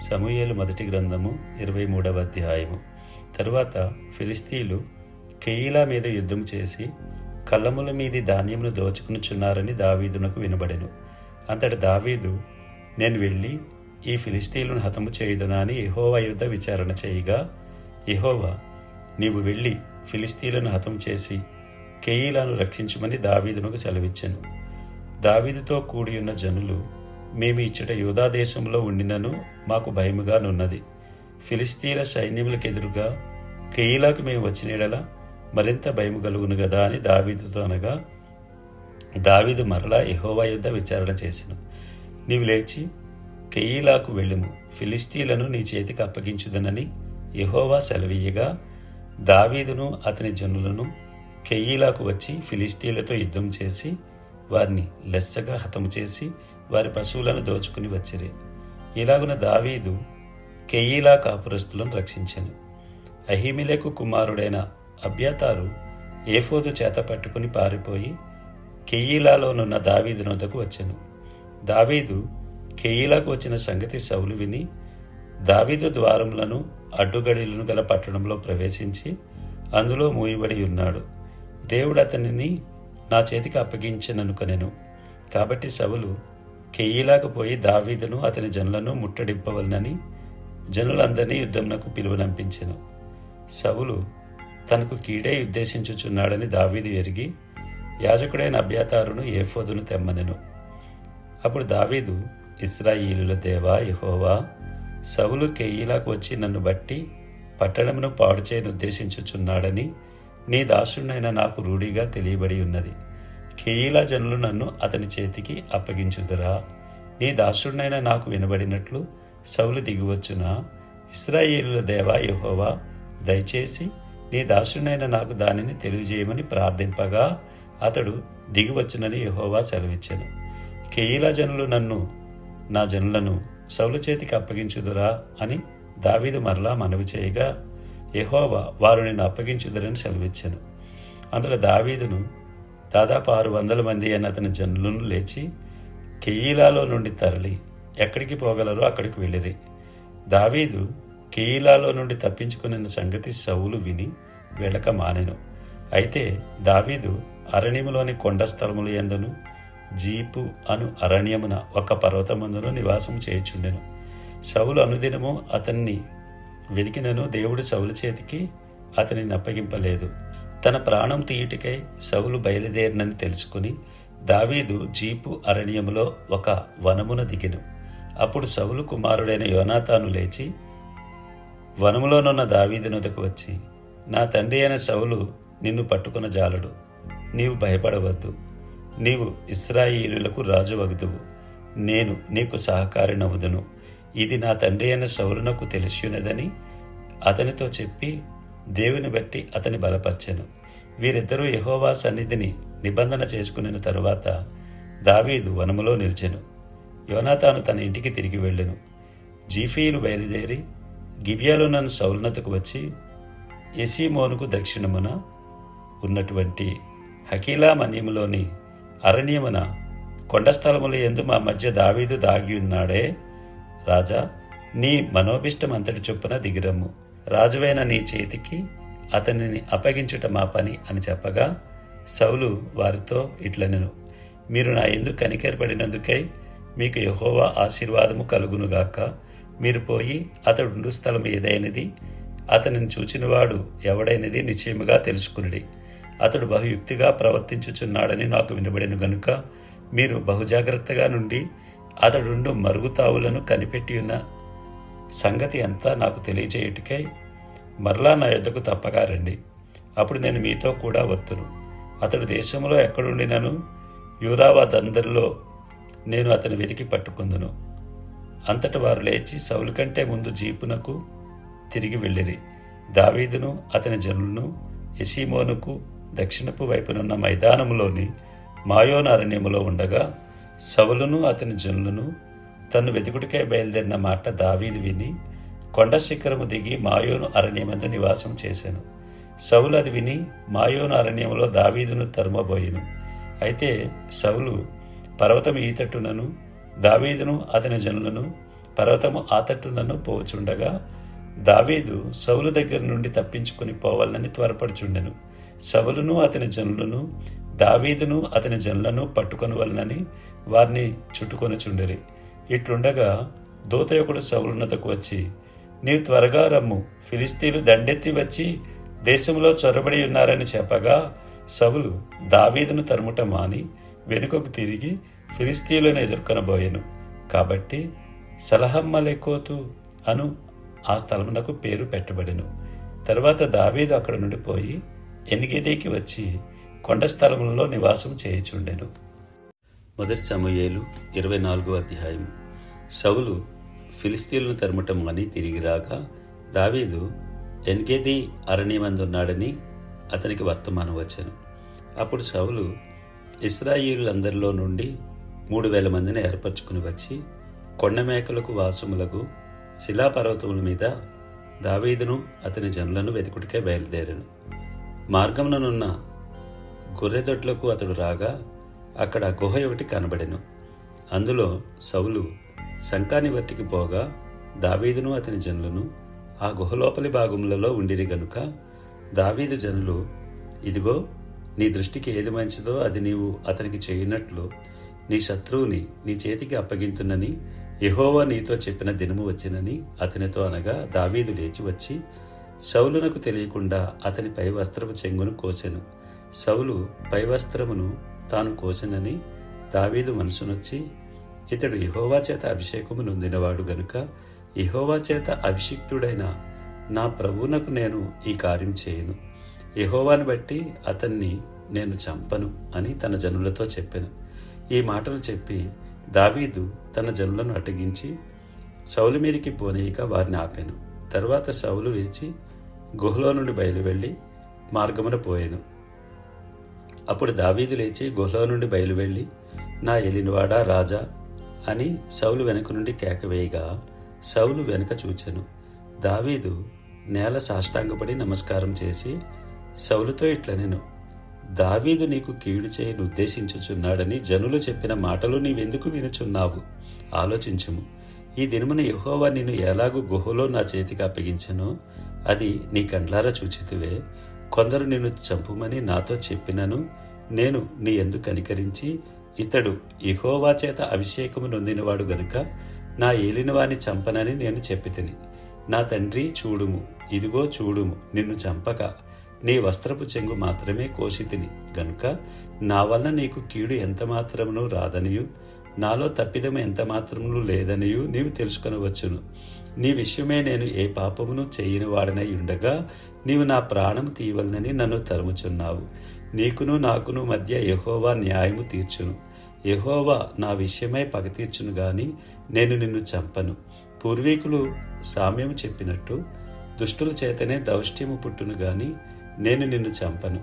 సమూయేలు మొదటి గ్రంథము ఇరవై మూడవ అధ్యాయము. తరువాత ఫిలిస్తీన్లు కెయిలా మీద యుద్ధం చేసి కళ్ళముల మీది ధాన్యమును దోచుకునుచున్నారని దావీదునకు వినబడెను. అంతటి దావీదు నేను వెళ్ళి ఈ ఫిలిస్తీన్లను హతము చేయుదునా అని యుద్ధ విచారణ చేయగా యెహోవా నీవు వెళ్ళి ఫిలిస్తీన్లను హతం చేసి కెయిలాను రక్షించమని దావీదునకు సెలవిచ్చాను. దావీదుతో కూడి ఉన్న జనులు మేము ఇచ్చట యూదా దేశంలో ఉండినను మాకు భయముగానున్నది. ఫిలిస్తీన్ల సైన్యములకు ఎదురుగా కెయిలాకు మేము వచ్చినడలా మరింత భయము కలుగును కదా అని దావీదుతో అనగా దావీదు మరలా ఎహోవా యుద్ధ విచారణ చేసెను. నీవు లేచి కెయిలాకు వెళ్ళుము. ఫిలిస్తీన్లను నీ చేతికి అప్పగించుదనని ఎహోవా సెలవీయగా దావీదును అతని జనులను కెయిలాకు వచ్చి ఫిలిస్తీన్లతో యుద్ధం చేసి వారిని లెస్సగా హతము చేసి వారి పశువులను దోచుకుని వచ్చిరి. ఇలాగున దావీదు కెయిలా కాపురస్తులను రక్షించాను. అహిమిలేకు కుమారుడైన అభ్యతారు ఏఫోదు చేత పట్టుకుని పారిపోయి కెయిలాలోనున్న దావీదు నొద్దకు వచ్చాను. దావీదు కెయిలాకు వచ్చిన సంగతి సౌలు విని దావీదు ద్వారములను అడ్డుగడిలను గల పట్టణంలో ప్రవేశించి అందులో మూయబడి ఉన్నాడు. దేవుడు అతనిని నా చేతికి అప్పగించననుకొనెను. కాబట్టి సవులు కెయ్యిలాకు పోయి దావీదును అతని జనులను ముట్టడింపవలనని జనులందరినీ యుద్ధంనకు పిలువనంపించెను. సవులు తనకు కీడే ఉద్దేశించుచున్నాడని దావీదు ఎరిగి యాజకుడైన అభ్యాతారును ఏఫోదును తెమ్మనెను. అప్పుడు దావీదు ఇస్రాయిలుల దేవా యహోవా సవులు కెయ్యిలాకు వచ్చి నన్ను బట్టి పట్టణమును పాడు చేయని ఉద్దేశించుచున్నాడని నీ దాసుడైన నాకు రూఢిగా తెలియబడి ఉన్నది. కెయిలా జనులు నన్ను అతని చేతికి అప్పగించుదురా. నీ దాసుడైన నాకు వినబడినట్లు సౌలు దిగివచ్చునా? ఇస్రాయేలుల దేవా యహోవా దయచేసి నీ దాసుడైన నాకు దానిని తెలియజేయమని ప్రార్థింపగా అతడు దిగివచ్చునని యహోవా సెలవిచ్చాను. కెయిలా జనులు నన్ను నా జనులను సౌలు చేతికి అప్పగించుదురా అని దావీదు మరలా మనవి చేయగా యహోవా వారు నిన్ను అప్పగించుదరని సెలవిచ్చాను. అందులో దావీదును దాదాపు ఆరు వందల మంది అయిన అతని జనులను లేచి కెయిలాలో నుండి తరలి ఎక్కడికి పోగలరో అక్కడికి వెళ్ళిరి. దావీదు కెయిలాలో నుండి తప్పించుకున్న సంగతి సౌలు విని వెళ్ళక మానెను. అయితే దావీదు అరణ్యములోని కొండ స్థలములు ఎందును జీపు అను అరణ్యమున ఒక పర్వతమందును నివాసం చేయుచుండెను. సౌలు అనుదినము అతన్ని వెతికినను దేవుడు సౌలు చేతికి అతనిని అప్పగింపలేదు. తన ప్రాణం తీయుటికై సౌలు బయలుదేరినని తెలుసుకుని దావీదు జీపు అరణ్యములో ఒక వనమున దిగెను. అప్పుడు సౌలు కుమారుడైన యోనాతాను లేచి వనములోనున్న దావీదు వచ్చి నా తండ్రి అయిన సౌలు నిన్ను పట్టుకున్న జాలడు. నీవు భయపడవద్దు. నీవు ఇస్రాయిలులకు రాజు వగుదువు. నేను నీకు సహకారినవుదును ఇది నా తండ్రి అయిన సౌరునకు తెలిసినదని అతనితో చెప్పి దేవుని బట్టి అతని బలపర్చెను. వీరిద్దరూ యహోవా సన్నిధిని నిబంధన చేసుకున్న తరువాత దావీదు వనములో నిలిచెను. యోనాతాను తన ఇంటికి తిరిగి వెళ్ళెను. జీఫీలు బయలుదేరి గిబియాలో నన్ను సౌలనతకు వచ్చి ఎసీమోనుకు దక్షిణమున ఉన్నటువంటి హకీలా మన్యములోని అరణ్యమున కొండస్థలముల ఎందు మా మధ్య దావీదు దాగి ఉన్నాడే రాజా నీ మనోభిష్టం అంతటి చొప్పున దిగిరమ్ము. రాజువైన నీ చేతికి అతనిని అప్పగించుట మా పని అని చెప్పగా సౌలు వారితో ఇట్లనెను మీరు నా ఎందుకు కనికరపడినందుకై మీకు యహోవా ఆశీర్వాదము కలుగునుగాక. మీరు పోయి అతడు స్థలం ఏదైనది అతనిని చూచినవాడు ఎవడైనది నిశ్చయముగా తెలుసుకునిడి. అతడు బహుయుక్తిగా ప్రవర్తించుచున్నాడని నాకు వినబడిన గనుక మీరు బహుజాగ్రత్తగా నుండి అతడుండు మరుగుతావులను కనిపెట్టి ఉన్న సంగతి అంతా నాకు తెలియచేయుటికై మరలా నా యొద్దకు తప్పగా రండి. అప్పుడు నేను మీతో కూడా వత్తును. అతడు దేశంలో ఎక్కడుండినను యూరావాదందరిలో నేను అతని వెతికి పట్టుకుందును. అంతటి వారు లేచి సౌలు కంటే ముందు జీపునకు తిరిగి వెళ్ళిరి. దావీదును అతని జనులను ఎసీమోనుకు దక్షిణపు వైపునున్న మైదానములోని మాయోన అరణ్యములో ఉండగా సవులును అతని జనులను తను వెతుకుడికై బయలుదేరిన మాట దావీదు విని కొండ శిఖరము దిగి మాయోను అరణ్యమందు నివాసం చేశాను. సౌలు అది విని మాయోను అరణ్యంలో దావీదును తరుమబోయెను. అయితే సౌలు పర్వతం ఈతట్టునను దావీదును అతని జనులను పర్వతము ఆతట్టునను పోచుండగా దావీదు సౌలు దగ్గర నుండి తప్పించుకుని పోవాలని త్వరపడుచుండెను. సవులును అతని జనులను దావీదును అతని జనులను పట్టుకొని వలనని వారిని చుట్టుకొనుచుండిరి. ఇట్లుండగా దూతయొకుడు సౌలున్నతకు వచ్చి నీవు త్వరగా రమ్ము. ఫిలిస్తీన్లు దండెత్తి వచ్చి దేశంలో చొరబడి ఉన్నారని చెప్పగా సవులు దావీదును తరుముట మాని వెనుకకు తిరిగి ఫిలిస్తీన్లను ఎదుర్కొనబోయెను. కాబట్టి సలహమ్మలెకోతు అను ఆ స్థలమునకు పేరు పెట్టబడెను. తర్వాత దావీదు అక్కడ నుండి పోయి ఎనిగేదేకి వచ్చి కొండ స్థలములలో నివాసం చేయుచుండెను. మొదటి సమూయేలు ఇరవై నాలుగో అధ్యాయం. సౌలు ఫిలిస్తీన్లను తరమటం అని తిరిగి రాగా దావీదు ఎన్గేది అరణ్యమందున్నాడని అతనికి వర్తమానం వచ్చాను. అప్పుడు సౌలు ఇస్రాయిలందరిలో నుండి మూడు వేల మందిని ఏర్పరచుకుని వచ్చి కొండ మేకలకు వాసములకు శిలాపర్వతముల మీద దావీదును అతని జనులను వెతుకుడికే బయలుదేరాను. మార్గంలోనున్న గొర్రెదొడ్లకు అతడు రాగా అక్కడ గుహ ఒకటి కనబడెను. అందులో సౌలు శంకాని వత్తికి పోగా దావీదును అతని జనులను ఆ గుహలోపలి భాగములలో ఉండిరి గనుక దావీదు జనులు ఇదిగో నీ దృష్టికి ఏది మంచిదో అది నీవు అతనికి చేయనట్లు నీ శత్రువుని నీ చేతికి అప్పగింతునని యహోవా నీతో చెప్పిన దినము వచ్చినని అతనితో అనగా దావీదు లేచి వచ్చి సౌలునకు తెలియకుండా అతని పై వస్త్రపు చెంగును కోసెను. సౌలు పై వస్త్రమును తాను కోసినని దావీదు మనసునొచ్చి ఇతడు ఇహోవా చేత అభిషేకము నొందినవాడు గనుక ఇహోవా చేత అభిషిక్తుడైన నా ప్రభువునకు నేను ఈ కార్యం చేయను. ఇహోవాని బట్టి అతన్ని నేను చంపను అని తన జనులతో చెప్పాను. ఈ మాటలు చెప్పి దావీదు తన జనులను అటగించి సౌలు మీదకి పోనీయక వారిని ఆపాను. తర్వాత సౌలు లేచి గుహలో నుండి బయలువెళ్ళి మార్గమున పోయాను. అప్పుడు దావీదు లేచి గుహలో నుండి బయలువెళ్ళి నా ఎలినవాడా రాజా అని సౌలు వెనుక నుండి కేకవేయగా సౌలు వెనుక చూచెను. దావీదు నేల సాష్టాంగపడి నమస్కారం చేసి సౌలుతో ఇట్లా నేను దావీదు నీకు కీడు చేయని ఉద్దేశించుచున్నాడని జనులు చెప్పిన మాటలు నీవెందుకు వినుచున్నావు? ఆలోచించుము. ఈ దినమున యహోవా నిన్ను ఎలాగూ గుహలో నా చేతికి అప్పగించను? అది నీ కండ్లారా చూచితివే. కొందరు నిన్ను చంపుమని నాతో చెప్పినను. నేను నీ ఎందు కనికరించి ఇతడు ఇహోవా చేత అభిషేకము నొందినవాడు గనుక నా ఏలినవాని చంపనని నేను చెప్పితిని. నా తండ్రి చూడుము ఇదిగో చూడుము నిన్ను చంపక నీ వస్త్రపు చెంగు మాత్రమే కోసితిని. గనుక నా వలన నీకు కీడు ఎంత మాత్రమును రాదనియు. నాలో తప్పిదము ఎంత మాత్రములు లేదనియు నీవు తెలుసుకొనవచ్చును. నీ విషయమే నేను ఏ పాపమును చేయని వాడనై ఉండగా నీవు నా ప్రాణం తీయవలనని నన్ను తరుముచున్నావు. నీకును నాకును మధ్య యహోవా న్యాయము తీర్చును. యహోవా నా విషయమై పగ తీర్చును గాని నేను నిన్ను చంపను. పూర్వీకులు సామ్యము చెప్పినట్టు దుష్టుల చేతనే దౌష్ట్యము పుట్టును గాని నేను నిన్ను చంపను.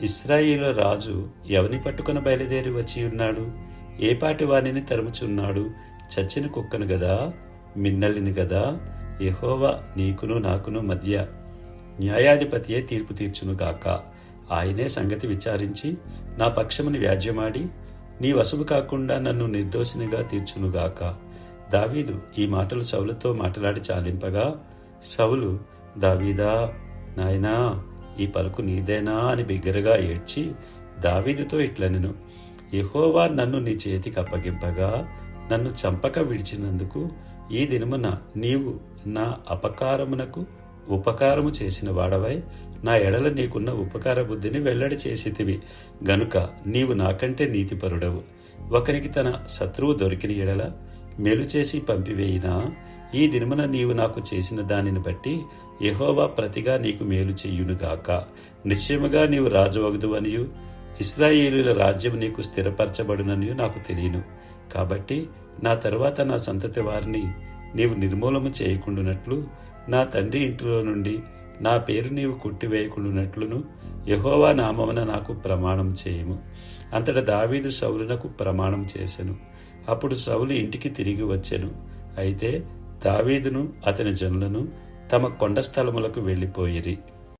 ఇస్రాయిలో రాజు ఎవని పట్టుకుని బయలుదేరి వచ్చి ఉన్నాడు ఏ పాటి వానిని తరుముచున్నాడు? చచ్చిన కుక్కను గదా మిన్నలిని గదా యహోవా నీకును నాకును మధ్య న్యాయాధిపతియే తీర్పు తీర్చును గాక. ఆయనే సంగతి విచారించి నా పక్షముని వ్యాజ్యమాడి నీ వసము కాకుండా నన్ను నిర్దోషినిగా తీర్చునుగాక దావీదు ఈ మాటలు సౌలుతో మాట్లాడి చాలింపగా సౌలు దావీదా నాయనా ఈ పలుకు నీదేనా? అని బిగ్గరగా ఏడ్చి దావీదుతో ఇట్లనెను. యహోవా నన్ను నీ చేతికి అప్పగింపగా నన్ను చంపక విడిచినందుకు ఈ దినమున నీవు నా అపకారమునకు ఉపకారము చేసిన వాడవై నా ఎడల నీకున్న ఉపకార బుద్ధిని వెల్లడి చేసితివి. గనుక నీవు నాకంటే నీతిపరుడవు. ఒకరికి తన శత్రువు దొరికిన ఎడల మేలు చేసి పంపివేయినా ఈ దినమున నీవు నాకు చేసిన దానిని బట్టి యహోవా ప్రతిగా నీకు మేలు చెయ్యునుగాక నిశ్చయముగా నీవు రాజవగుదువనియు ఇస్రాయేలుల రాజ్యం నీకు స్థిరపరచబడునని నాకు తెలియను. కాబట్టి నా తరువాత నా సంతతి వారిని నీవు నిర్మూలము చేయకుండునట్లు నా తండ్రి ఇంటిలో నుండి నా పేరు నీవు కొట్టివేయకుండునట్లును యహోవా నామమున నాకు ప్రమాణం చేయము. అంతట దావీదు సౌలునకు ప్రమాణం చేసెను. అప్పుడు సౌలు ఇంటికి తిరిగి వచ్చెను. అయితే దావీదును అతని జనులను తమ కొండ స్థలములకు వెళ్ళిపోయిరి.